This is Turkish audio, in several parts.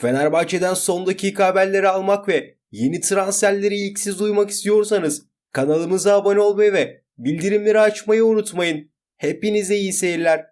Fenerbahçe'den son dakika haberleri almak ve yeni transferleri ilk siz duymak istiyorsanız kanalımıza abone olmayı ve bildirimleri açmayı unutmayın. Hepinize iyi seyirler.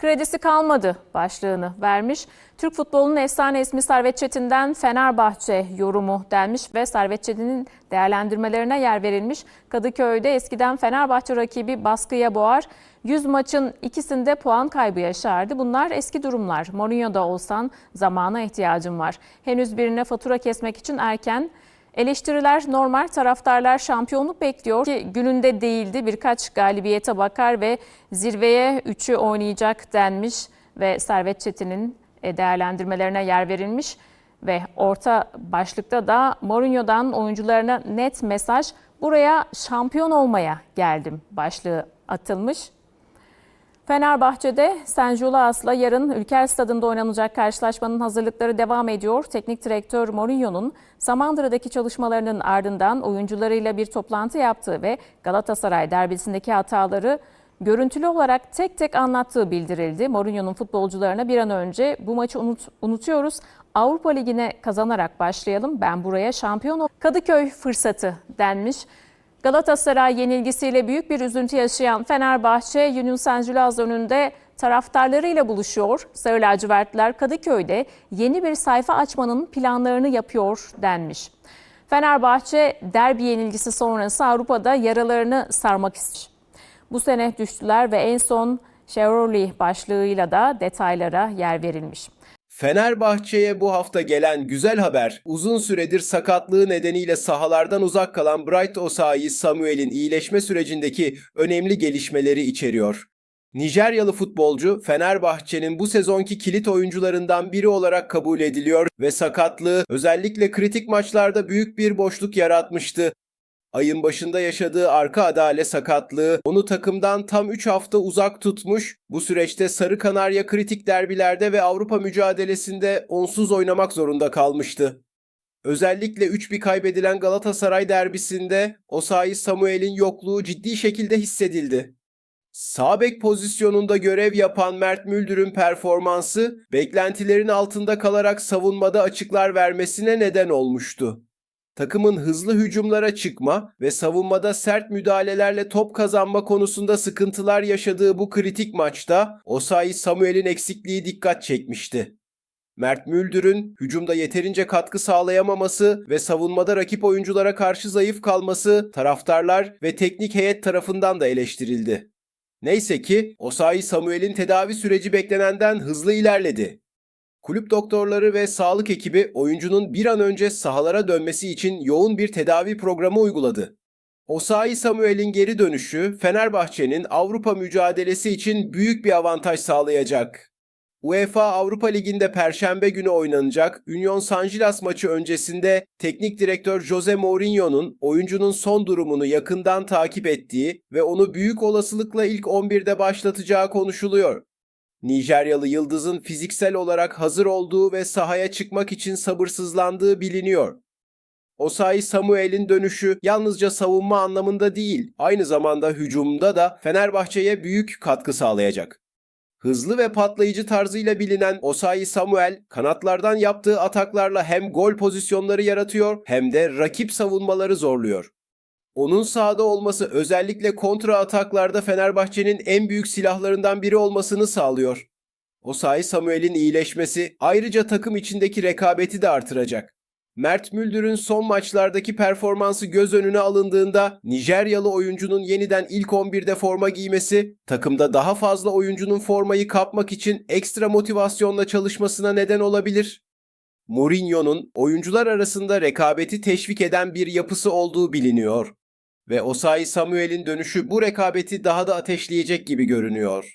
Kredisi kalmadı başlığını vermiş. Türk futbolunun efsane ismi Servet Çetin'den Fenerbahçe yorumu denmiş ve Servet Çetin'in değerlendirmelerine yer verilmiş. Kadıköy'de eskiden Fenerbahçe rakibi baskıya boğar. 100 maçın ikisinde puan kaybı yaşardı. Bunlar eski durumlar. Mourinho'da olsan zamana ihtiyacım var. Henüz birine fatura kesmek için erken. Eleştiriler normal, taraftarlar şampiyonluk bekliyor ki gününde değildi. Birkaç galibiyete bakar ve zirveye 3'ü oynayacak denmiş ve Servet Çetin'in e, değerlendirmelerine yer verilmiş. Ve orta başlıkta da Mourinho'dan oyuncularına net mesaj buraya şampiyon olmaya geldim başlığı atılmış. Fenerbahçe'de Senjulas'la yarın Ülker Stadı'nda oynanacak karşılaşmanın hazırlıkları devam ediyor. Teknik direktör Mourinho'nun Samandıra'daki çalışmalarının ardından oyuncularıyla bir toplantı yaptığı ve Galatasaray derbisindeki hataları görüntülü olarak tek tek anlattığı bildirildi. Mourinho'nun futbolcularına bir an önce bu maçı unut, unutuyoruz. Avrupa Ligi'ne kazanarak başlayalım. Ben buraya şampiyon. Kadıköy fırsatı denmiş. Galatasaray yenilgisiyle büyük bir üzüntü yaşayan Fenerbahçe, Yunus Senjulaz önünde taraftarlarıyla buluşuyor. Sarı lacivertliler Kadıköy'de yeni bir sayfa açmanın planlarını yapıyor denmiş. Fenerbahçe derbi yenilgisi sonrası Avrupa'da yaralarını sarmak istiyor. Bu sene düştüler ve en son Chevrolet başlığıyla da detaylara yer verilmiş. Fenerbahçe'ye bu hafta gelen güzel haber uzun süredir sakatlığı nedeniyle sahalardan uzak kalan Bright Osayi Samuel'in iyileşme sürecindeki önemli gelişmeleri içeriyor. Nijeryalı futbolcu Fenerbahçe'nin bu sezonki kilit oyuncularından biri olarak kabul ediliyor ve sakatlığı özellikle kritik maçlarda büyük bir boşluk yaratmıştı. Ayın başında yaşadığı arka adale sakatlığı onu takımdan tam 3 hafta uzak tutmuş. Bu süreçte Sarı Kanarya kritik derbilerde ve Avrupa mücadelesinde onsuz oynamak zorunda kalmıştı. Özellikle 3-1 kaybedilen Galatasaray derbisinde Osayi Samuel'in yokluğu ciddi şekilde hissedildi. Sağ bek pozisyonunda görev yapan Mert Müldür'ün performansı beklentilerin altında kalarak savunmada açıklar vermesine neden olmuştu takımın hızlı hücumlara çıkma ve savunmada sert müdahalelerle top kazanma konusunda sıkıntılar yaşadığı bu kritik maçta Osayi Samuel'in eksikliği dikkat çekmişti. Mert Müldür'ün hücumda yeterince katkı sağlayamaması ve savunmada rakip oyunculara karşı zayıf kalması taraftarlar ve teknik heyet tarafından da eleştirildi. Neyse ki Osayi Samuel'in tedavi süreci beklenenden hızlı ilerledi. Kulüp doktorları ve sağlık ekibi oyuncunun bir an önce sahalara dönmesi için yoğun bir tedavi programı uyguladı. Osayi Samuel'in geri dönüşü Fenerbahçe'nin Avrupa mücadelesi için büyük bir avantaj sağlayacak. UEFA Avrupa Ligi'nde perşembe günü oynanacak Union Saint maçı öncesinde teknik direktör Jose Mourinho'nun oyuncunun son durumunu yakından takip ettiği ve onu büyük olasılıkla ilk 11'de başlatacağı konuşuluyor. Nijeryalı Yıldız'ın fiziksel olarak hazır olduğu ve sahaya çıkmak için sabırsızlandığı biliniyor. Osayi Samuel'in dönüşü yalnızca savunma anlamında değil, aynı zamanda hücumda da Fenerbahçe'ye büyük katkı sağlayacak. Hızlı ve patlayıcı tarzıyla bilinen Osayi Samuel, kanatlardan yaptığı ataklarla hem gol pozisyonları yaratıyor hem de rakip savunmaları zorluyor. Onun sahada olması özellikle kontra ataklarda Fenerbahçe'nin en büyük silahlarından biri olmasını sağlıyor. Osayi Samuel'in iyileşmesi ayrıca takım içindeki rekabeti de artıracak. Mert Müldür'ün son maçlardaki performansı göz önüne alındığında Nijeryalı oyuncunun yeniden ilk 11'de forma giymesi takımda daha fazla oyuncunun formayı kapmak için ekstra motivasyonla çalışmasına neden olabilir. Mourinho'nun oyuncular arasında rekabeti teşvik eden bir yapısı olduğu biliniyor ve Osayi Samuel'in dönüşü bu rekabeti daha da ateşleyecek gibi görünüyor.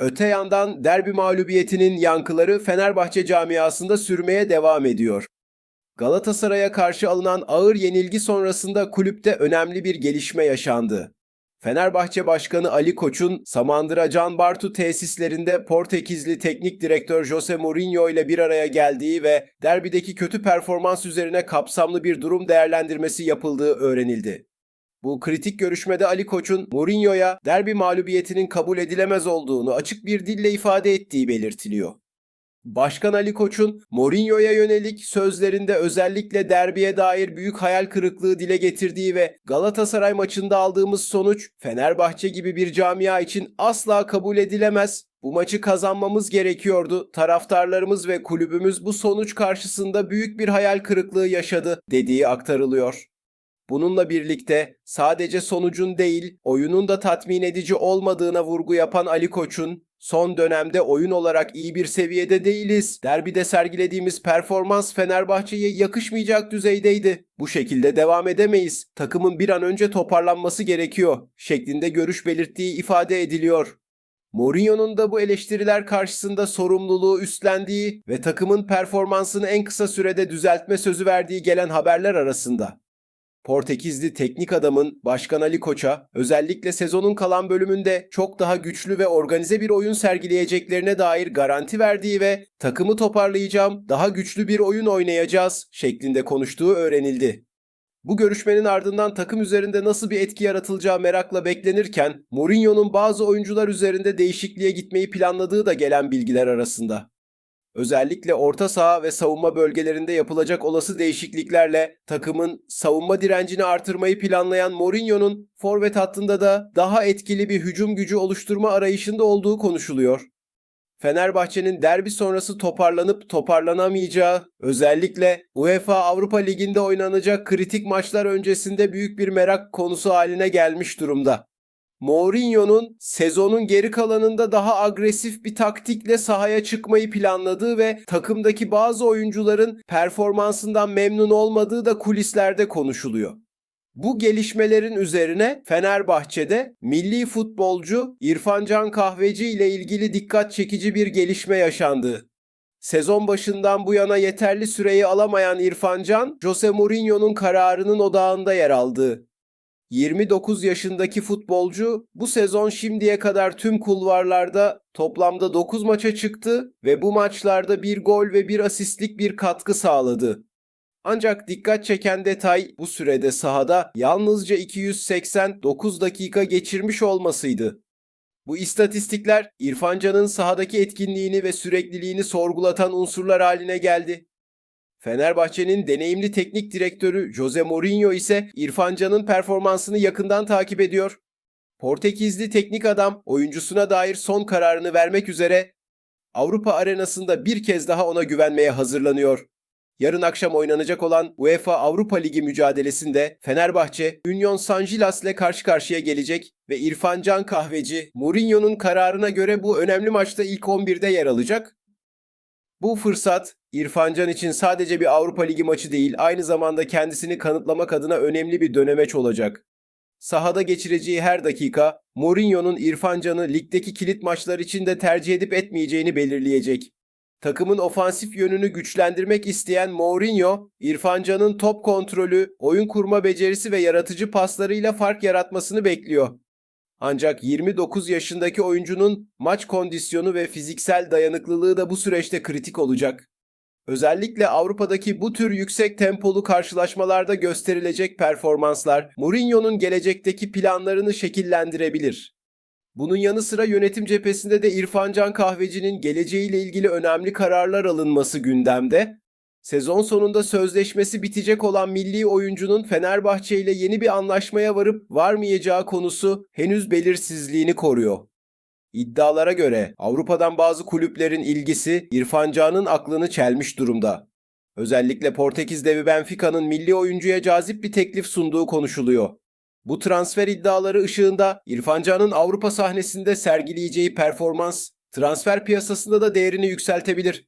Öte yandan derbi mağlubiyetinin yankıları Fenerbahçe camiasında sürmeye devam ediyor. Galatasaray'a karşı alınan ağır yenilgi sonrasında kulüpte önemli bir gelişme yaşandı. Fenerbahçe Başkanı Ali Koç'un Samandıra Can Bartu tesislerinde Portekizli teknik direktör Jose Mourinho ile bir araya geldiği ve derbideki kötü performans üzerine kapsamlı bir durum değerlendirmesi yapıldığı öğrenildi. Bu kritik görüşmede Ali Koç'un Mourinho'ya derbi mağlubiyetinin kabul edilemez olduğunu açık bir dille ifade ettiği belirtiliyor. Başkan Ali Koç'un Mourinho'ya yönelik sözlerinde özellikle derbiye dair büyük hayal kırıklığı dile getirdiği ve Galatasaray maçında aldığımız sonuç Fenerbahçe gibi bir camia için asla kabul edilemez. Bu maçı kazanmamız gerekiyordu. Taraftarlarımız ve kulübümüz bu sonuç karşısında büyük bir hayal kırıklığı yaşadı dediği aktarılıyor. Bununla birlikte sadece sonucun değil, oyunun da tatmin edici olmadığına vurgu yapan Ali Koç'un son dönemde oyun olarak iyi bir seviyede değiliz. Derbide sergilediğimiz performans Fenerbahçe'ye yakışmayacak düzeydeydi. Bu şekilde devam edemeyiz. Takımın bir an önce toparlanması gerekiyor şeklinde görüş belirttiği ifade ediliyor. Mourinho'nun da bu eleştiriler karşısında sorumluluğu üstlendiği ve takımın performansını en kısa sürede düzeltme sözü verdiği gelen haberler arasında. Portekizli teknik adamın Başkan Ali Koç'a özellikle sezonun kalan bölümünde çok daha güçlü ve organize bir oyun sergileyeceklerine dair garanti verdiği ve takımı toparlayacağım, daha güçlü bir oyun oynayacağız şeklinde konuştuğu öğrenildi. Bu görüşmenin ardından takım üzerinde nasıl bir etki yaratılacağı merakla beklenirken Mourinho'nun bazı oyuncular üzerinde değişikliğe gitmeyi planladığı da gelen bilgiler arasında. Özellikle orta saha ve savunma bölgelerinde yapılacak olası değişikliklerle takımın savunma direncini artırmayı planlayan Mourinho'nun forvet hattında da daha etkili bir hücum gücü oluşturma arayışında olduğu konuşuluyor. Fenerbahçe'nin derbi sonrası toparlanıp toparlanamayacağı, özellikle UEFA Avrupa Ligi'nde oynanacak kritik maçlar öncesinde büyük bir merak konusu haline gelmiş durumda. Mourinho'nun sezonun geri kalanında daha agresif bir taktikle sahaya çıkmayı planladığı ve takımdaki bazı oyuncuların performansından memnun olmadığı da kulislerde konuşuluyor. Bu gelişmelerin üzerine Fenerbahçe'de milli futbolcu İrfan Can Kahveci ile ilgili dikkat çekici bir gelişme yaşandı. Sezon başından bu yana yeterli süreyi alamayan İrfan Can, Jose Mourinho'nun kararının odağında yer aldı. 29 yaşındaki futbolcu bu sezon şimdiye kadar tüm kulvarlarda toplamda 9 maça çıktı ve bu maçlarda bir gol ve bir asistlik bir katkı sağladı. Ancak dikkat çeken detay bu sürede sahada yalnızca 289 dakika geçirmiş olmasıydı. Bu istatistikler İrfan Can'ın sahadaki etkinliğini ve sürekliliğini sorgulatan unsurlar haline geldi. Fenerbahçe'nin deneyimli teknik direktörü Jose Mourinho ise İrfan Can'ın performansını yakından takip ediyor. Portekizli teknik adam oyuncusuna dair son kararını vermek üzere Avrupa arenasında bir kez daha ona güvenmeye hazırlanıyor. Yarın akşam oynanacak olan UEFA Avrupa Ligi mücadelesinde Fenerbahçe, Union Saint-Gilles ile karşı karşıya gelecek ve İrfan Can Kahveci, Mourinho'nun kararına göre bu önemli maçta ilk 11'de yer alacak. Bu fırsat İrfan Can için sadece bir Avrupa Ligi maçı değil, aynı zamanda kendisini kanıtlamak adına önemli bir dönemeç olacak. Sahada geçireceği her dakika Mourinho'nun İrfan Can'ı ligdeki kilit maçlar için de tercih edip etmeyeceğini belirleyecek. Takımın ofansif yönünü güçlendirmek isteyen Mourinho, İrfan Can'ın top kontrolü, oyun kurma becerisi ve yaratıcı paslarıyla fark yaratmasını bekliyor. Ancak 29 yaşındaki oyuncunun maç kondisyonu ve fiziksel dayanıklılığı da bu süreçte kritik olacak. Özellikle Avrupa'daki bu tür yüksek tempolu karşılaşmalarda gösterilecek performanslar Mourinho'nun gelecekteki planlarını şekillendirebilir. Bunun yanı sıra yönetim cephesinde de İrfan Can Kahveci'nin geleceğiyle ilgili önemli kararlar alınması gündemde. Sezon sonunda sözleşmesi bitecek olan milli oyuncunun Fenerbahçe ile yeni bir anlaşmaya varıp varmayacağı konusu henüz belirsizliğini koruyor. İddialara göre Avrupa'dan bazı kulüplerin ilgisi İrfan Can'ın aklını çelmiş durumda. Özellikle Portekiz devi Benfica'nın milli oyuncuya cazip bir teklif sunduğu konuşuluyor. Bu transfer iddiaları ışığında İrfan Can'ın Avrupa sahnesinde sergileyeceği performans transfer piyasasında da değerini yükseltebilir.